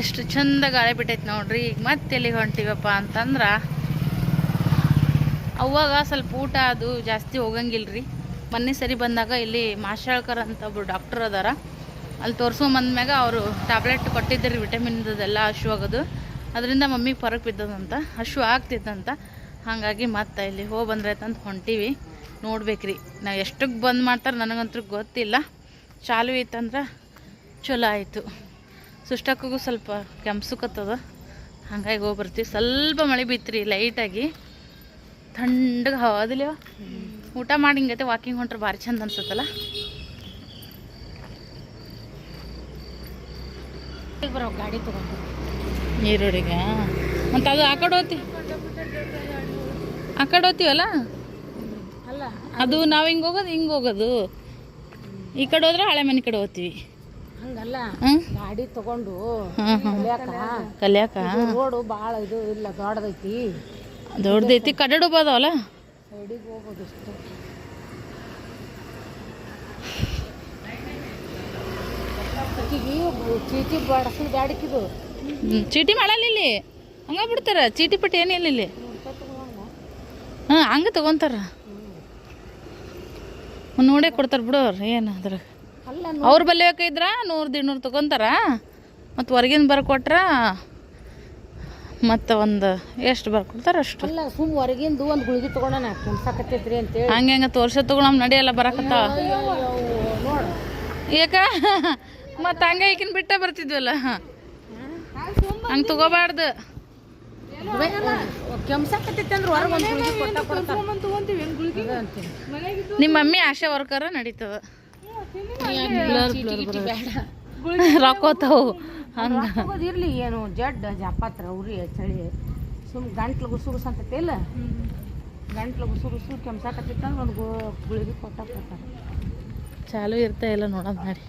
ಎಷ್ಟು ಚಂದ ಗಾಳಿ ಬಿಟ್ಟೈತೆ ನೋಡ್ರಿ. ಈಗ ಮತ್ತೆ ಎಲ್ಲಿಗೆ ಹೊಂಟಿವಪ್ಪ ಅಂತಂದ್ರೆ, ಅವಾಗ ಸ್ವಲ್ಪ ಊಟ ಅದು ಜಾಸ್ತಿ ಹೋಗಂಗಿಲ್ಲ ರೀ ಮೊನ್ನೆ ಸರಿ ಬಂದಾಗ ಇಲ್ಲಿ ಮಾಶಾಳ್ಕರ್ ಅಂತ ಒಬ್ರು ಡಾಕ್ಟರ್ ಅದಾರ. ಅಲ್ಲಿ ತೋರಿಸ್ಕೊಂಬಂದ್ಮ್ಯಾಗ ಅವರು ಟ್ಯಾಬ್ಲೆಟ್ ಕೊಟ್ಟಿದ್ದರು ವಿಟಮಿನ್ದೆಲ್ಲ ಹಶು ಆಗೋದು. ಅದರಿಂದ ಮಮ್ಮಿಗೆ ಫರಕ್ ಬಿದ್ದದಂತ ಹಶು ಆಗ್ತಿತ್ತಂತ ಹಾಗಾಗಿ ಮತ್ತೆ ಇಲ್ಲಿ ಹೋಗಿ ಅಂತ ಹೊಂಟೀವಿ. ನೋಡ್ಬೇಕ್ರಿ. ನಾ ಎಷ್ಟಕ್ಕೆ ಬಂದ್ ಮಾಡ್ತಾರೆ ನನಗಂತೂ ಗೊತ್ತಿಲ್ಲ. ಚಾಲು ಇತ್ತಂದ್ರೆ ಚಲೋ ಆಯಿತು. ಸುಷ್ಟಕ್ಕೂ ಸ್ವಲ್ಪ ಕೆಂಪ್ಸುಕತ್ತದ ಹಂಗಾಗಿ ಹೋಗಿ ಬರ್ತೀವಿ ಸ್ವಲ್ಪ ಮಳೆ ಬಿತ್ತರಿ ಲೈಟಾಗಿ. ಥಂಡಗೆ ಹವಾದಿಲ್ಲ ಊಟ ಮಾಡಿ ಹಿಂಗೈತೆ ವಾಕಿಂಗ್ ಹೊಂಟ್ರೆ ಭಾರಿ ಚಂದ ಅನ್ಸುತ್ತಲ್ಲ. ಬರೋ ಗಾಡಿ ತಗೊಂಡು. ನೀರೋಡಿಗೆ ಮತ್ತು ಅದು ಆ ಕಡೆ ಹೋಗ್ತಿ ಆ ಕಡೆ ಹೋಗ್ತೀವಲ್ಲ ಅಲ್ಲ ಅದು ನಾವು ಹಿಂಗೆ ಹೋಗೋದು ಹಿಂಗೆ ಹೋಗೋದು. ಈ ಕಡೆ ಹೋದ್ರೆ ಹಳೆ ಮನೆ ಕಡೆ ಹೋಗ್ತೀವಿ. ಹಂಗಲ್ಲ ಗಾಡಿ ತಗೊಂಡು ಕಲಿಯಾಕ. ಕಲ್ಯಾಕ? ರೋಡು ಭಾಳ ಇದು ಇಲ್ಲ ದೊಡ್ಡದೈತಿ. ದೊಡ್ಡದೈತಿ ಕಡಡು ಬಾದವಲ್ಲ? ಸೈಡಿಗೆ ಹೋಗೋದು ಇಷ್ಟು ಚೀಟಿ ಬಡಸಲು ಬ್ಯಾಡಕ್ಕಿದು. ಚೀಟಿ ಮಾಡಲ್ಲ ಇಲ್ಲಿ. ಹಂಗ ಬಿಡ್ತಾರ ಚೀಟಿ ಪಟ್ಟಿ ಏನಿಲ್ಲ ಇಲ್ಲಿ ಹಾಂ ಹಂಗೆ ತಗೊಂತಾರ. ನೋಡೇ ಕೊಡ್ತಾರ ಬಿಡು ಏನು ಅದ್ರ ಅಲ್ಲ ಅವ್ರ ಬಲ್ಲಿ ಇದ್ರ? ನೂರು ದಿನೂರು ತಗೊಂತಾರ? ಮತ್ತು ಹೊರಗಿನ ಬರ್ಕೊಟ್ರ ಮತ್ತು ಒಂದು ಎಷ್ಟು ಬರ್ಕೊಡ್ತಾರ ಅಷ್ಟು. ಅಲ್ಲ ಸುಮ್ ಹೊರಗಿಂದು ಒಂದು ಗುಳಿಗೆ ತಗೊಂಡನ ಕುಣ್ಸಾಕತ್ತೈತ್ರಿ ಅಂತೇಳಿ. ಹಂಗೆ ಹಂಗೆ ತೋರ್ಸ ತಗೊಳಮ್ ನಡಿಯಲ್ಲ ಬರಕತ್ತಾವ ಯಾಕ ಮತ್ತು ಹಂಗೆ ಈಗಿನ ಬಿಟ್ಟ ಬರ್ತಿದ್ವಲ್ಲ. ಹಂಗೆ ತಗೋಬಾರ್ದು. ನಿಮ್ಮ ಮಮ್ಮಿ ಆಶಾ ವರ್ಕರ್ ನಡೀತದ. ರೊಕ್ಕೋತಾವು ಹಂಗ. ಇರ್ಲಿ ಏನು ಜಡ್ ಜಾಪಾತ್ರ ಉರಿ ಚಳಿ. ಸುಮ್ ಗಂಟ್ಲು ಅಂತ ಅಂತೈತಿಲ್ಲ ಗಂಟ್ಲು ಉಸುರುಸು ಕೆಮ್ಸಾಕತ್ತೈತೆ ಅಂದ್ರೆ ಒಂದು ಗುಳಿಗೆ ಕೊಟ್ಟ ಚಾಲು ಇರ್ತಾ ಇಲ್ಲ ನೋಡೋದು ಮಾಡಿ.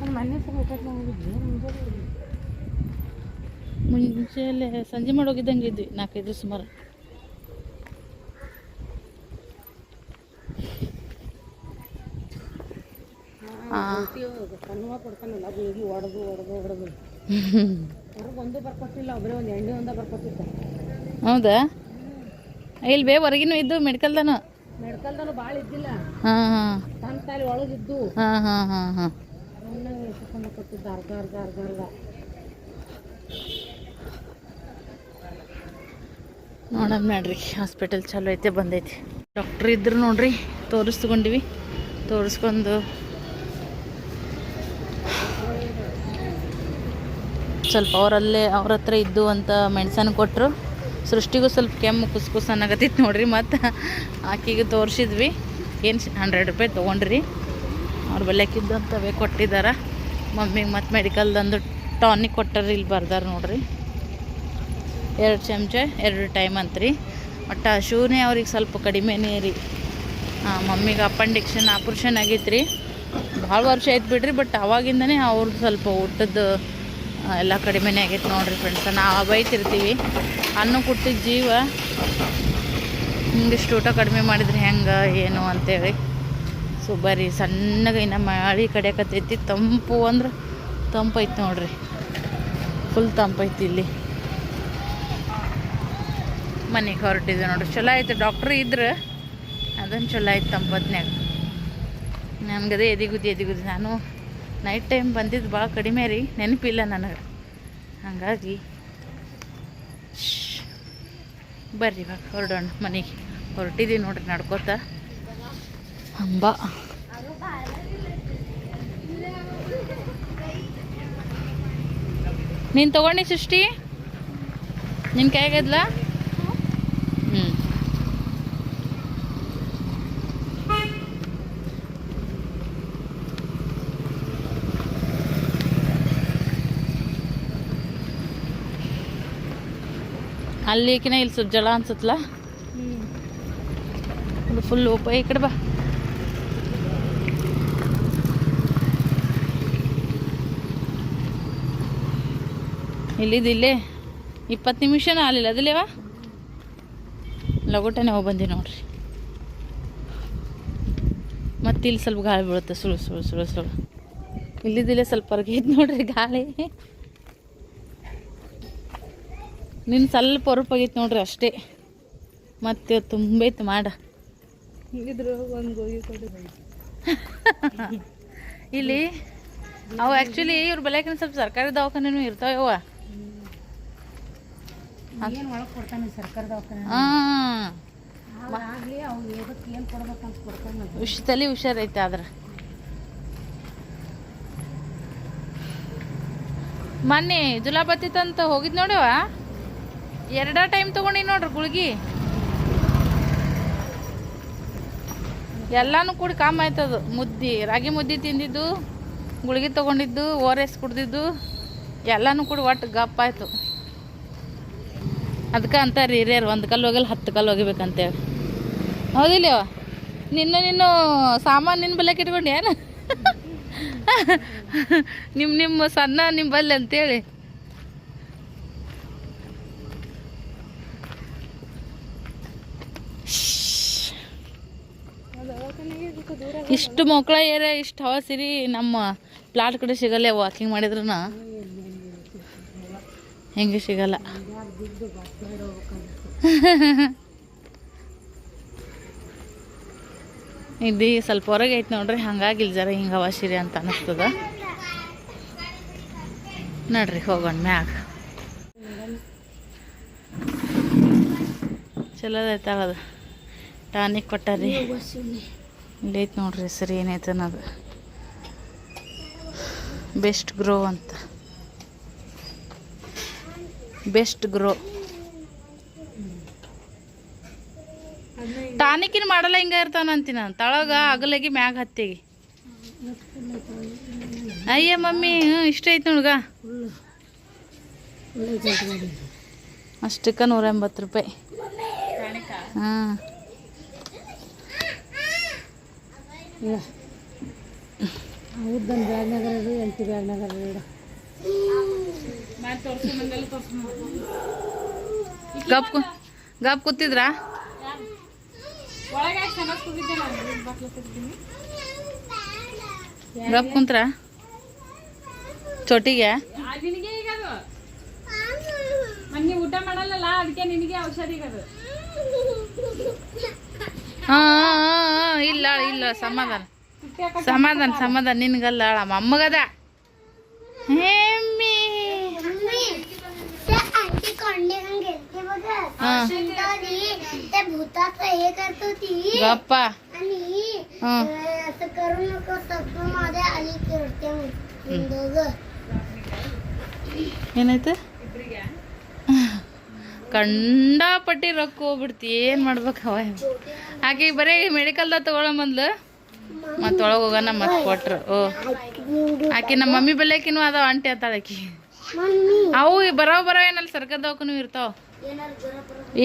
ಒಂದು ಮನೆ ಸಲ ಊಟಕ್ಕೆ ಹೋಗಿದ್ವಿ ಮುಂಜಾನೆ ಸಂಜೆ ಮಾಡೋಗಿದ್ದಂಗೆ ಇದ್ವಿ. ನಾಲ್ಕೈದು ಸುಮಾರು. ಹೌದಾ? ಇಲ್ಲಿ ಬೇ ಹೊರಗಿನೂ ಇದ್ದು ಮೆಡಿಕಲ್ದನು? ಮೆಡ್ಕಲ್ದಲ್ಲೂ ಭಾಳ ಇದ್ದಿಲ್ಲ. ಹಾಂ ಹಾಂ. ತನ್ನ ತಾಲಿ ಒಳಗಿದ್ದು ಹಾಂ ಹಾಂ ಹಾಂ ಹಾಂ. ಅವನ್ನ ಎತ್ಕೊಂಡು ಕೊಟ್ಟಿದ್ದ ಅರ್ಧ ಅರ್ಧ ಅರ್ಧ ಅರ್ಧ. ನೋಡೋಣ ನೋಡ್ರಿ ಹಾಸ್ಪಿಟಲ್ ಚಲೋ ಐತೆ ಬಂದೈತಿ. ಡಾಕ್ಟ್ರ್ ಇದ್ರು ನೋಡ್ರಿ ತೋರಿಸ್ಕೊಂಡಿವಿ. ತೋರಿಸ್ಕೊಂಡು ಸ್ವಲ್ಪ ಅವರಲ್ಲೇ ಅವ್ರ ಹತ್ರ ಇದ್ದು ಅಂತ ಮೆಣಸನ್ನು ಕೊಟ್ಟರು ಸೃಷ್ಟಿಗೂ ಸ್ವಲ್ಪ ಕೆಮ್ಮು ಕುಸ್ ಕುಸ್ ಅನ್ನಕತ್ತಿತ್ತು ನೋಡ್ರಿ, ಮತ್ತು ಆಕಿಗೆ ತೋರಿಸಿದ್ವಿ. ಏನು ಹಂಡ್ರೆಡ್ ರೂಪಾಯಿ ತೊಗೊಂಡ್ರಿ. ಅವ್ರು ಬಲ್ಯಾಕಿದ್ದು ಅಂತವೇ ಕೊಟ್ಟಿದ್ದಾರೆ ಮಮ್ಮಿಗೆ ಮತ್ತು ಮೆಡಿಕಲ್ದಂದು ಟಾನಿಕ್ ಕೊಟ್ಟರೆ ಇಲ್ಲಿ ಬರ್ದಾರ ನೋಡ್ರಿ. ಎರಡು ಚಮಚ, ಎರಡು ಟೈಮ್ ಅಂತ್ರಿ. ಒಟ್ಟು ಶೂನೇ ಅವ್ರಿಗೆ ಸ್ವಲ್ಪ ಕಡಿಮೆನೇ ರೀ. ಹಾಂ ಮಮ್ಮಿಗೆ ಅಪಂಡಿಕ್ಷನ್ ಆಪ್ರೇಷನ್ ಆಗಿತ್ತು ರೀ ಭಾಳ ವರ್ಷ ಆಯ್ತು ಬಿಡ್ರಿ ಬಟ್ ಅವಾಗಿಂದನೇ ಅವ್ರದ್ದು ಸ್ವಲ್ಪ ಊಟದ್ದು ಎಲ್ಲ ಕಡಿಮೆನೇ ಆಗೈತೆ ನೋಡಿರಿ ಫ್ರೆಂಡ್ಸ್ ನಾವು ಬೈತಿರ್ತೀವಿ ಅನ್ನ ಕೊಟ್ಟಿದ್ದ ಜೀವ. ಹಿಂಗಿಷ್ಟು ಊಟ ಕಡಿಮೆ ಮಾಡಿದ್ರೆ ಹೆಂಗೆ, ಏನು ಅಂತೇಳಿ. ಸೊ, ಬರೀ ಸಣ್ಣಗೆ ಇನ್ನು ಮಳೆ ಕಡಿಯಕತ್ತೈತಿ. ತಂಪು ಅಂದ್ರೆ ತಂಪೈತಿ ನೋಡ್ರಿ. ಫುಲ್ ತಂಪೈತಿ ಇಲ್ಲಿ. ಮನೆಗೆ ಹೊರಟಿದ್ದೆ ನೋಡ್ರಿ. ಚಲೋ ಆಯ್ತು. ಡಾಕ್ಟ್ರ್ ಇದ್ರೆ ಅದನ್ನು ಚಲೋ ಆಯ್ತು ತಂಪತ್ನ್ಯಾಗ. ನನಗದೇ ಎದಿಗುದಿ ಎದಿಗುದಿ. ನಾನು ನೈಟ್ ಟೈಮ್ ಬಂದಿದ್ದು ಭಾಳ ಕಡಿಮೆ ರೀ. ನೆನಪಿಲ್ಲ ನನಗೆ. ಹಾಗಾಗಿ. ಬರ್ರಿ ಇವಾಗ ಹೊರಡೋಣ ಮನೆಗೆ. ಹೊರಟಿದ್ದೀವಿ ನೋಡ್ರಿ, ನಡ್ಕೋತ. ಹಂಬ ನೀನು ತಗೊಂಡಿ ಸೃಷ್ಟಿ? ನಿನ್ನ ಕೈಯಾಗದ್ಲ ಹ್ಞೂ ಅಲ್ಲಿಕಿನ ಇಲ್ಲಿ ಸ್ವಲ್ಪ ಜಳ ಅನ್ಸತ್ಲ ಇದು ಫುಲ್ ಓಪ ಈ ಕಡೆ ಬಾ. ಇಲ್ಲಿದ ಇಲ್ಲೇ? ಇಪ್ಪತ್ತು ನಿಮಿಷನೂ ಆಗಲಿಲ್ಲ ಅದಿಲ್ಲೇವ? ಲಗೋಟನೆ ಹೋಗಿ ಬಂದಿ ನೋಡ್ರಿ. ಮತ್ತೆ ಇಲ್ಲಿ ಸ್ವಲ್ಪ ಗಾಳಿ ಬೀಳುತ್ತೆ ಸುಳು ಸುಳು ಸುಳು ಸುಳು. ಇಲ್ಲಿದ್ದಿಲ್ಲೇ ಸ್ವಲ್ಪ ಹೊರಗೈತೆ ನೋಡ್ರಿ ಗಾಳಿ. ನಿನ್ನ ಸ್ವಲ್ಪ ಹೊರಪಾಗೈತೆ ನೋಡ್ರಿ ಅಷ್ಟೇ. ಮತ್ತೆ ತುಂಬೈತೆ ಮಾಡ. ಇಲ್ಲಿ ಅವು ಆ್ಯಕ್ಚುಲಿ ಇವ್ರ ಬೆಲೆಕಿನ ಸ್ವಲ್ಪ ಸರ್ಕಾರಿ ದವಾಖಾನೆನೂ ಇರ್ತಾವೆ ಅವ ಹುಷ ತಲೆ ಹುಷಾರೈತೆ ಆದ್ರೆ. ಮೊನ್ನೆ ಜುಲಾಬತ್ತಿತ್ತಂತ ಹೋಗಿದ್ ನೋಡ್ಯವ ಎರಡ ಟೈಮ್ ತಗೊಂಡಿ ನೋಡ್ರಿ ಗುಳ್ಗಿ. ಎಲ್ಲಾನು ಕೂಡಿ ಕಾಮ ಆಯ್ತದು. ಮುದ್ದಿ, ರಾಗಿ ಮುದ್ದಿ ತಿಂದಿದ್ದು, ಗುಳಿಗೆ ತಗೊಂಡಿದ್ದು ಓರ್ ಎಸ್ ಕುಡ್ದಿದ್ದು, ಎಲ್ಲಾನು ಕೂಡ ಒಟ್ಟು ಗಪ್ಪ ಆಯ್ತು. ಅದಕ್ಕೆ ಅಂತಾರೆ ಹಿರಿಯರು, ಒಂದು ಕಲ್ಲು ಹೋಗಲ್ಲ ಹತ್ತು ಕಲ್ಲು ಹೋಗಿಬೇಕಂತೇಳಿ. ಹೌದಿಲ್ಲ ನಿನ್ನ ನಿನ್ನ ಸಾಮಾನು ನಿನ್ನ ಬಲ್ಲಕ್ಕೆ ಇಟ್ಕೊಂಡು ಏನು ನಿಮ್ಮ ನಿಮ್ಮ ಸಣ್ಣ ನಿಮ್ಮ ಬಲ್ಲೆ ಅಂತೇಳಿ ಇಷ್ಟು ಮಕ್ಕಳ ಏರಿಯಾ, ಇಷ್ಟು ಹವಾ ಸಿರಿ ನಮ್ಮ ಪ್ಲಾಟ್ ಕಡೆ ಸಿಗಲ್ಲ ವಾಕಿಂಗ್ ಮಾಡಿದ್ರು ಹೆಂಗೆ ಸಿಗಲ್ಲ. ಇದು ಸ್ವಲ್ಪ ಹೊರಗೆ ಐತೆ ನೋಡ್ರಿ, ಹಂಗಾಗಿ ಇಲ್ಲಿ ಜರ ಹಿಂಗೆ ಹವಾ ಸಿರಿ ಅಂತ ಅನಿಸ್ತದ. ನೋಡ್ರಿ, ಹೋಗೋಣ ಮ್ಯಾಗ. ಚಲೋ ಐತೆ ಅದು ಟಾನಿಕ್ ಕೊಟ್ಟಾರಿ. ಇಲ್ಲಿ ಐತೆ ನೋಡ್ರಿ ಹೆಸರು ಏನೈತೆ ಅನ್ನೋದು. ಬೆಸ್ಟ್ ಗ್ರೋ ಅಂತ. ಬೆಸ್ಟ್ ಗ್ರೋ ಟಾನಿಕಿನ ಮಾಡಲ್ಲ ಹಿಂಗ ನಾನು. ತಳಗ ಅಗಲಗಿ ಮ್ಯಾಗ ಹತ್ತಿಗೆ ಅಯ್ಯ ಮಮ್ಮಿ ಹ್ಞೂ ಇಷ್ಟ ಐತೆ ನೋಡ್ಗ. ಅಷ್ಟಕ್ಕೆ ನೂರ ಎಂಬತ್ತು ರೂಪಾಯಿ. ಹಾಂ ಉದ್ದನ್ ಬ್ಯಾಗ್ನಾಗ ಇಡು ಎಂಟಿ ಬ್ಯಾಗ್ನಾಗ ಇಡು. ಗಪ್ ಗಪ್ ಕೂತಿದ್ರಾ? ಗಪ್ ಕುಂತ್ರ? ಚೋಟಿಗೆ ನಿನಗೆ ಈಗ ಅದು. ಮನ್ನಿ ಊಟ ಮಾಡಲ್ಲ ಅದಕ್ಕೆ ನಿನಗೆ ಔಷಧಿ ಈಗ ಅದು. ಇಲ್ಲ ಇಲ್ಲ ಸಮಾಧಾನ. ಸಮಾಧಾನ ಸಮಾಧಾನ ನಿನ್ಗಲ್ಲ ಅಮ್ಮಗದ. ಏನಾಯ್ತು? ಕಂಡಾಪಟ್ಟಿ ರೊಕ್ಕ ಹೋಗ್ಬಿಡ್ತಿ. ಏನು ಮಾಡ್ಬೇಕು ಅವ? ಆಕೆ ಬರೀ ಮೆಡಿಕಲ್ದಾಗ ತೊಗೊಳಂಬಂದ್ಲು ಮತ್ತು ಒಳಗೆ ಹೋಗೋಣ ಮತ್ತೆ ಕೊಟ್ರು. ಓ. ಆಕೆ ನಮ್ಮ ಮಮ್ಮಿ ಬಲ್ಯಾಕಿನೂ ಅದಾವ ಅಂಟಿ ಆಕಿ. ಅವು ಬರೋ ಬರೋ ಏನಲ್ಲ ಸರ್ಕಾರ ದವಾಖಾನು ಇರ್ತಾವ?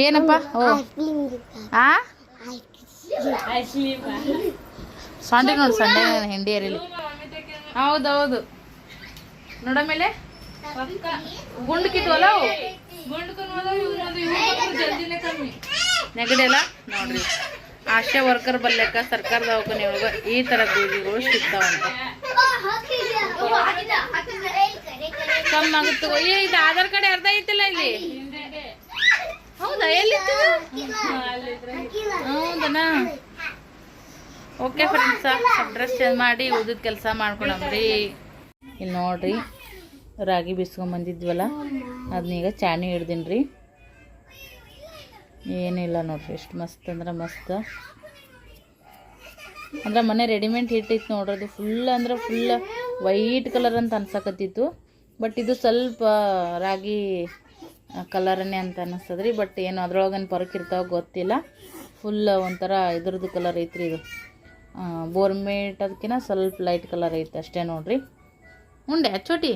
ಏನಪ್ಪ? ಓ. ಆ? ಸಂಡೆ ಸಂಡೆ ಹೆಂಡಿ ಅರಿಲಿ ಹೌದೌದು. ನೋಡ ಮೇಲೆ ಗುಂಡು ಕಿತ್ವಲ್ಲ ಅವು ಗುಂಡು ಜಲ್ದಿನೇ ಕಮ್ಮಿ. ನೆಗಡಿ ಅಲ್ಲ ನೋಡ್ರಿ. ಆಶಾ ವರ್ಕರ್ ಬಲ್ಲೆಕ್ಕ ಸರ್ಕಾರದ ದವಾಖಾನೆ ಇವಾಗ ಈ ತರ ಗುಳಿಗೆಗಳು ಸಿಗ್ತಾವಂತ. ಕಮ್ಮಿ ಆಗುತ್ತೆ ಏ ಇದು ಆಧಾರ್ ಕಾರ್ಡ್ ಅರ್ಧ ಐತಿಲ್ಲ ಇಲ್ಲಿ? ಹೌದಾ? ಎಲ್ಲಿತ್ತು? ಹೌದನಾ? ಓಕೆ ಫ್ರೆಂಡ್ಸ ಡ್ರೆಸ್ ಚೇಂಜ್ ಮಾಡಿ ಉದ್ದದ ಕೆಲಸ ಮಾಡ್ಕೊಳಮ್ರಿ ಇಲ್ಲಿ ನೋಡ್ರಿ ರಾಗಿ ಬಿಸ್ಕೊಂಬಂದಿದ್ವಲ್ಲ? ಅದನ್ನೀಗ ಚಾಣಿ ಹಿಡ್ದೀನಿ ರೀ ಏನಿಲ್ಲ ನೋಡ್ರಿ, ಎಷ್ಟು ಮಸ್ತ್ ಅಂದ್ರೆ ಮಸ್ತ್. ಅಂದ್ರೆ ಮನೆ ರೆಡಿಮೇಡ್ ಹಿಟ್ಟಿತ್ತು ನೋಡ್ರಿ, ಅದು ಫುಲ್ ಅಂದ್ರೆ ಫುಲ್ ವೈಟ್ ಕಲರ್ ಅಂತ ಅನ್ಸಕತ್ತಿತ್ತು. ಬಟ್ ಇದು ಸ್ವಲ್ಪ ರಾಗಿ ಕಲರನ್ನೇ ಅಂತ ಅನ್ನಿಸ್ತದ್ರಿ ಬಟ್ ಏನು ಅದ್ರೊಳಗೇನು ಪರಕ್ ಇರ್ತಾವ ಗೊತ್ತಿಲ್ಲ. ಫುಲ್ ಒಂಥರ ಇದ್ರದ್ದು ಕಲರ್ ಐತ್ರಿ ಇದು. ಬೋರ್ಮೇಟ್ ಅದಕ್ಕಿಂತ ಸ್ವಲ್ಪ ಲೈಟ್ ಕಲರ್ ಐತೆ ಅಷ್ಟೇ ನೋಡ್ರಿ. ಉಂಡೆ ಅಚ್ಚೋಟಿ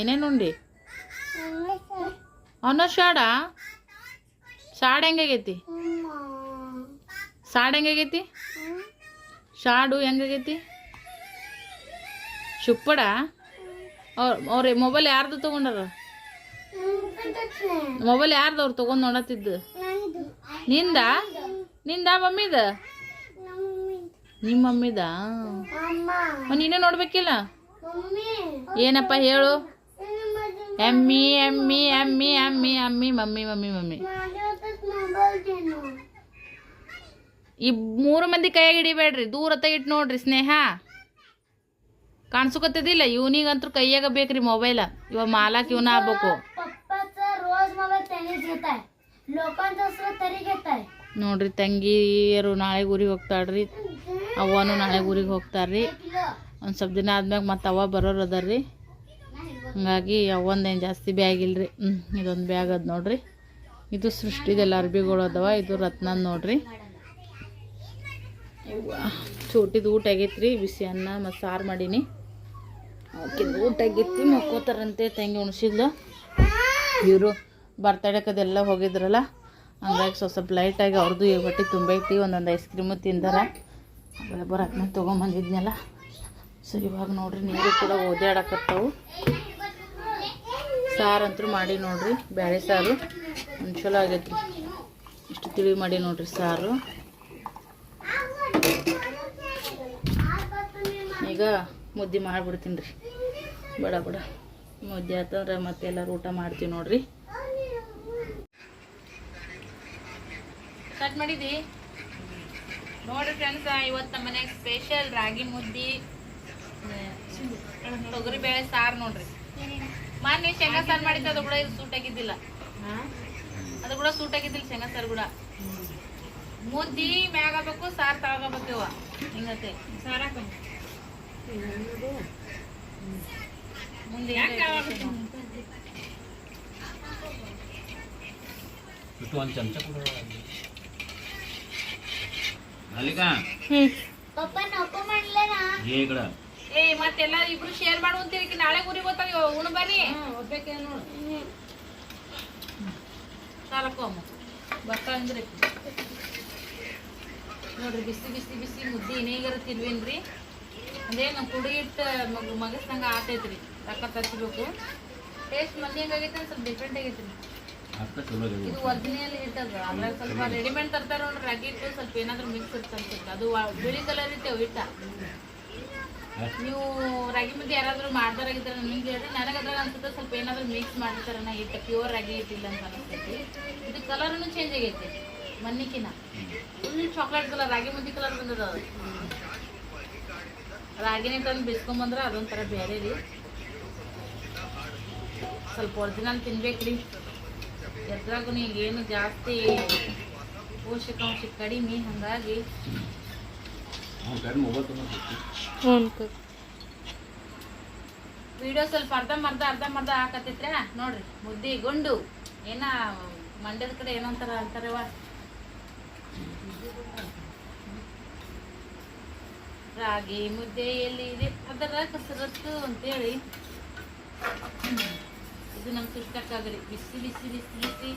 ಏನೇನು ಉಂಡಿ? ಅವನ ಶಾಡ? ಶಾಡ್ ಹೆಂಗಾಗೈತಿ ಶಾಡ್ ಹೆಂಗಾಗೈತಿ ಶಾಡು ಹೆಂಗಾಗೈತಿ ಶುಪ್ಪಡ? ಅವ್ರ ಅವ್ರ, ಮೊಬೈಲ್ ಯಾರ್ದು ತೊಗೊಂಡಾರ? ಮೊಬೈಲ್ ಯಾರ್ದು ಅವ್ರು ತೊಗೊಂಡು ನೋಡತ್ತಿದ್ದು? ನಿಂದ? ನಿಂದ ಮಮ್ಮಿದ? ನಿಮ್ಮ ಮಮ್ಮಿದ ನೀನೇ ನೋಡ್ಬೇಕಿಲ್ಲ? ಏನಪ್ಪ ಹೇಳು? ಎಮ್ಮಿ ಎಮ್ಮಿ ಎಮ್ಮಿ ಎಮ್ಮಿ ಎಮ್ಮಿ, ಮಮ್ಮಿ ಮಮ್ಮಿ ಮಮ್ಮಿ. ಈ ಮೂರು ಮಂದಿ ಕೈಯಾಗ ಹಿಡಿಬೇಡ್ರಿ. ದೂರ ಇಟ್ಟು ನೋಡ್ರಿ ಸ್ನೇಹ. ಕಾಣಿಸ್ಕೊತದಿಲ್ಲ ಇವನಿಗಂತೂ ಕೈಯಾಗ ಬೇಕ್ರಿ ಮೊಬೈಲ್. ಇವ ಮಾಲಾಕ್ ಇವನ ಆಗ್ಬೇಕು. ನೋಡ್ರಿ ತಂಗಿಯರು ನಾಳೆ ಊರಿಗೆ ಹೋಗ್ತಾಳ್ರಿ. ಅವನು ನಾಳೆ ಊರಿಗೆ ಹೋಗ್ತಾರ್ರಿ ಒಂದು ಸ್ವಲ್ಪ ದಿನ ಆದ್ಮ್ಯಾಗ ಮತ್ತೆ ಅವ ಬರೋರು ಅದಾರ್ರಿ. ಹಂಗಾಗಿ ಅವ್ವಂದೇನು ಜಾಸ್ತಿ ಬ್ಯಾಗ್ ಇಲ್ರಿ. ಇದೊಂದು ಬ್ಯಾಗ್ ಅದ ನೋಡ್ರಿ. ಇದು ಸೃಷ್ಟಿದೆಲ್ಲ ಅರ್ಬಿಗಳು ಅದಾವ, ಇದು ರತ್ನ ನೋಡ್ರಿ. ಚೋಟಿದು ಊಟ ಆಗೈತ್ರಿ. ಬಿಸಿ ಅನ್ನ ಮತ್ತು ಸಾರು ಮಾಡೀನಿ. ಆಕಿಂದು ಊಟ ಆಗೈತಿ ಮಕ್ಕೋತಾರಂತೆ ತಂಗಿ ಉಣ್ಸಿದ್ಲು. ಇವರು ಬರ್ತಡೇಕದೆಲ್ಲ ಹೋಗಿದ್ರಲ್ಲ, ಹಂಗಾಗಿ ಸ್ವಲ್ಪ ಸ್ವಲ್ಪ ಲೈಟಾಗಿ ಅವ್ರದ್ದು ಹೊಟ್ಟೆ ತುಂಬೈತಿ ಒಂದೊಂದು ಐಸ್ ಕ್ರೀಮು ತಿಂದಾರ. ಬರಕ್ಕೆ ತೊಗೊಂಬಂದಿದ್ನಲ್ಲ. ಸೊ ಇವಾಗ ನೋಡ್ರಿ, ನೀರು ಕೂಡ ಓದಾಡಕತ್ತಾವು ಸಾರಂತೂ ಮಾಡಿ ನೋಡ್ರಿ ಬ್ಯಾಳೆ ಸಾರು. ಒಂದು ಚಲೋ ಆಗೈತ್ರಿ. ಇಷ್ಟು ತಿಳಿ ಮಾಡಿ ನೋಡ್ರಿ ಸಾರು. ಈಗ ಮುದ್ದೆ ಮಾಡಿಬಿಡ್ತೀನಿ ರೀ ಬಡ ಬಡ. ಮುದ್ದೆ ಆತಂದ್ರೆ ಮತ್ತೆ ಎಲ್ಲರೂ ಊಟ ಮಾಡ್ತೀವಿ ನೋಡ್ರಿ. ಕಟ್ ಮಾಡಿದಿ? ನೋಡ್ರಿ ಫ್ರೆಂಡ್ಸ್ ಇವತ್ತು ನಮ್ಮ ಮನೆಯಾಗ ಸ್ಪೆಷಲ್ ರಾಗಿ ಮುದ್ದೆ ತೊಗರಿ ಬೇಳೆ ಸಾರು ನೋಡ್ರಿ. ಮಾನ್ಯ ಶೇಂಗಾ ಸಾರ್ ಮಾಡಿದ್ದೆ ಅದು ಕೂಡ ಇದು ಸೂಟ್ ಆಗಿದ್ದಿಲ್ಲ. ಅದು ಕೂಡ ಸೂಟ್ ಆಗಿದ್ದಿಲ್ಲ ಶೇಂಗಾ ಸಾರ್ ಕೂಡ. ಮುದ್ದಿ ಮ್ಯಾಗಬೇಕು ಸಾರ್ ತಗೋಬೇಕು ಹಿಂಗತೆ? ಮುಂದೆ ಒಂದು ಚಮಚ ಅಲ್ಲಿಗ ಪಪ್ಪ ನಪ್ಪ ಹೇಗಡ ಏ ಮತ್ತೆಲ್ಲ ಇಬ್ರು ಶೇರ್ ಮಾಡು ಅಂತೀರಿ ನಾಳೆ ಊರಿಗೆ ಗೊತ್ತಾಗ ಉಣ ಬರ್ರಿ ಸಾಲಕ್ಕಮ್ಮ ಬರ್ತಾ ಅಂದ್ರಿ ನೋಡ್ರಿ ಬಿಸಿ ಬಿಸಿ ಬಿಸಿ ಮುದ್ದೆ ಇನ್ನೇಗಾರ ತಿನ್ವೇನ್ರಿ? ಅದೇ ನಮ್ಮ ಕುಡಿ ಇಟ್ಟು ಮಗ ಮಗಸ್ದಂಗ ಆತೈತ್ರಿ. ರೊಕ್ಕ ತರಿಸ್ಬೇಕು. ಟೇಸ್ಟ್ ಮಂದಿ ಹೆಂಗಾಗೈತೆ ಸ್ವಲ್ಪ ಡಿಫ್ರೆಂಟ್ ಆಗೈತ್ರಿ. ಇದು ಒರಿಜಿನಲ್ ಹಿಟ್ಟದ ಅದ್ರಾಗ ಸ್ವಲ್ಪ ರೆಡಿಮೇಡ್ ತರ್ತಾರ ನೋಡ್ರಿ ರಾಗಿ ಇಟ್ಟು ಸ್ವಲ್ಪ ಏನಾದ್ರು ಮಿಕ್ಸ್ ಇರ್ತಂತ. ಅದು ಬಿಳಿ ಕಲರ್ ಇರ್ತೇವೆ ಹಿಟ್ಟ. ನೀವು ರಾಗಿ ಮುದ್ದೆ ಯಾರಾದರೂ ಮಾಡ್ದಾರಾಗಿದ್ದಾರೆ ನಿಮ್ಗೆ ಹೇಳ್ರಿ ನನಗೆ ಅದ್ರಾಗ ಅನ್ಸುತ್ತೆ ಸ್ವಲ್ಪ ಏನಾದ್ರೂ ಮಿಕ್ಸ್ ಮಾಡಿರ್ತಾರನ ನಾ ಹಿಟ್ಟು ಪ್ಯೂರ್ ರಾಗಿ ಇಟ್ಟಿಲ್ಲ ಅಂತ ಅನಿಸ್ತೈತಿ. ಇದು ಕಲರ್ನು ಚೇಂಜ್ ಆಗೈತಿ, ಮನ್ನಿಕಿನ. ಫುಲ್ ಚಾಕ್ಲೇಟ್ ಕಲರ್ ರಾಗಿ ಮುದ್ದೆ ಕಲರ್ ಬಂದದ ಅದು. ರಾಗಿನೇ ತಂದು ಬಿಸ್ಕೊಂಬಂದ್ರೆ ಅದೊಂಥರ ಬೇರೆ ರೀ. ಸ್ವಲ್ಪ ಒರಿಜಿನಲ್ ತಿನ್ಬೇಕ್ರಿ ಎದ್ರಾಗೂ ಏನು ಜಾಸ್ತಿ ಪೋಷಕಾಂಶ ಕಡಿಮೆ, ಹಾಗಾಗಿ ಅವ್ನ ಸ್ವಲ್ಪ ಅರ್ಧ ಮರ್ದ ಅರ್ಧ ಮರ್ದ ಅರ್ಧಂಬರ್ಧ ಅರ್ಧಂಬರ್ಧ ಹಾಕತ್ತೈತ್ರ ನೋಡ್ರಿ ಮುದ್ದಿ ಗುಂಡು. ಏನ ಮಂಡ್ಯದ ಕಡೆ ಏನೋ ಅಂತಾರ ಅಂತಾರವ ರಾಗಿ ಮುದ್ದೆ ಎಲ್ಲಿ ಇದೆ ಅದರ ಕಸರತ್ತು ಅಂತೇಳಿ. ಇದು ನಮ್ಮ ಸುಷ್ಟಕ್ಕಾಗಲಿ ಬಿಸಿ ಬಿಸಿ ಬಿಸಿ ಬಿಸಿ.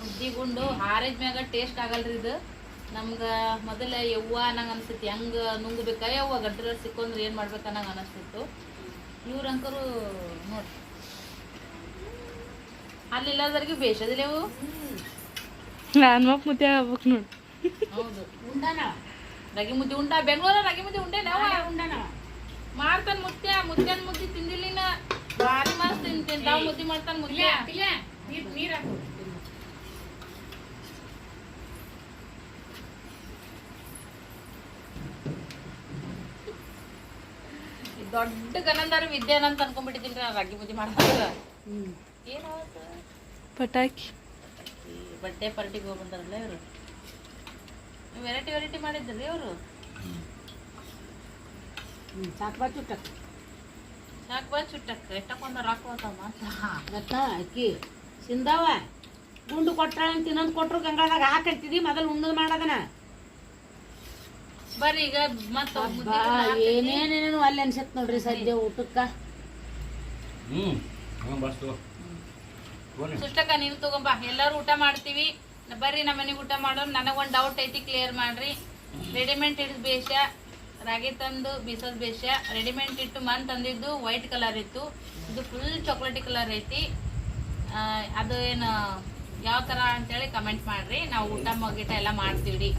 ಮುದ್ದಿ ಗುಂಡು ಹಾರೇಜ್ ಮ್ಯಾಗ ಟೇಸ್ಟ್ ಆಗಲ್ರಿ ಇದು. ನಮ್ಗೆ ಮೊದಲ ಯವ್ವ ನಂಗೆ ಅನಿಸ್ತೈತಿ ಹೆಂಗೆ ನುಂಗ್ಬೇಕ? ಯವ್ವ ಗಂಟಲ ಸಿಕ್ಕೊಂಡ್ರೆ ಏನು ಮಾಡ್ಬೇಕು ಅನ್ನಂಗೆ ಅನಿಸ್ತಿತ್ತು ಇವ್ರಂಕರು ನೋಡ್ರಿ ಅಲ್ಲಿಲ್ಲದವ್ರಿಗೆ ಬೇಷದಿಲ್ಲವು ನಾನು ಮಪ್ಪ ಮುದ್ದೆ ಆಗ್ಬೇಕು ನೋಡಿ. ಹೌದು. ರಾಗಿ ಮುದ್ದೆ ಉಂಡ? ಬೆಂಗಳೂರ ರಾಗಿ ಮುದ್ದೆ ಉಂಡೆ ನಾವು ಮಾಡ್ತಾನ ಮುತ್ಯ ಮುದ್ದೆನ ಮುದ್ದೆ ತಿಂದಿಲ್ಲಿನ ಭಾರಿ ಮಸ್ತ್ ತಿಂತಾವ ಮುದ್ದೆ ಮಾಡ್ತಾನೆ ಮುದ್ದೆ ನೀರು ಹಾಕು ಈ ದೊಡ್ಡ ಗನಂದಾರ ವಿದ್ಯಾನ ಅಂತ ಅನ್ಕೊಂಡ್ಬಿಟ್ಟಿದ್ದೀನಿ ನಾನು ರಾಗಿ ಮುದ್ದೆ ಮಾಡ್ತಾರೆ ಏನಾಯ್ತು ಪಟಾಕಿ. ಈ ಬಡ್ಡೆ ಪಾರ್ಟಿಗೆ ಹೋಗಿ ಬಂದಾರಲ್ಲ ಇವರು ವೆರೈಟಿ ವೆರೈಟಿ ಮಾಡಿದ್ರಿ ಅವರು ಸಾಕ್ಬಾ ಚುಟ್ಟಕ್ ಸಾಕ್ಬಾ ಚುಟ್ಟಕ್ ಎಷ್ಟಕ್ಕೊಂದ ಗೊತ್ತಾ ಮಾತ್ರ. ಮತ್ತ ಅಕ್ಕಿ? ಸಿಂದವ ಗುಂಡು ಕೊಟ್ರ ಅಂತ ಇನ್ನೊಂದು ಕೊಟ್ರು ಗಂಗಾದಾಗ ಹಾಕಂತಿದಿ ಮೊದಲು ಉಣ್ಣದ್ ಮಾಡದನ ಬರ್ರಿ ಈಗ ಮತ್ತ ಏನೇನೇನು ಅಲ್ಲಿ ಅನ್ಸತ್ ನೋಡ್ರಿ ಸದ್ಯ ಊಟಕ್ಕ. ಸುಷ್ಟಕ್ಕ ನೀವು ತಗೊಂಬ. ಎಲ್ಲರೂ ಊಟ ಮಾಡ್ತೀವಿ. ಬರ್ರಿ ನಮ್ಮ ಮನೆಗೆ ಊಟ ಮಾಡೋ ನನಗೆ ಒಂದು ಡೌಟ್ ಐತಿ ಕ್ಲಿಯರ್ ಮಾಡ್ರಿ. ರೆಡಿಮೆಂಟ್ ಹಿಡಿದು ಬೇಷ ರಾಗಿ ತಂದು ಬೀಸೋದ್ ಬೇಷ. ರೆಡಿಮೆಂಟ್ ಇಟ್ಟು ಮನ್ ತಂದಿದ್ದು ವೈಟ್ ಕಲರ್ ಇತ್ತು. ಇದು ಫುಲ್ ಚಾಕ್ಲೇಟಿ ಕಲರ್ ಐತಿ. ಆ, ಅದು ಏನು ಯಾವ ಥರ ಅಂತೇಳಿ ಕಮೆಂಟ್ ಮಾಡ್ರಿ. ನಾವು ಊಟ ಮಗಿಟ ಎಲ್ಲ ಮಾಡ್ತೀವಿ ರೀ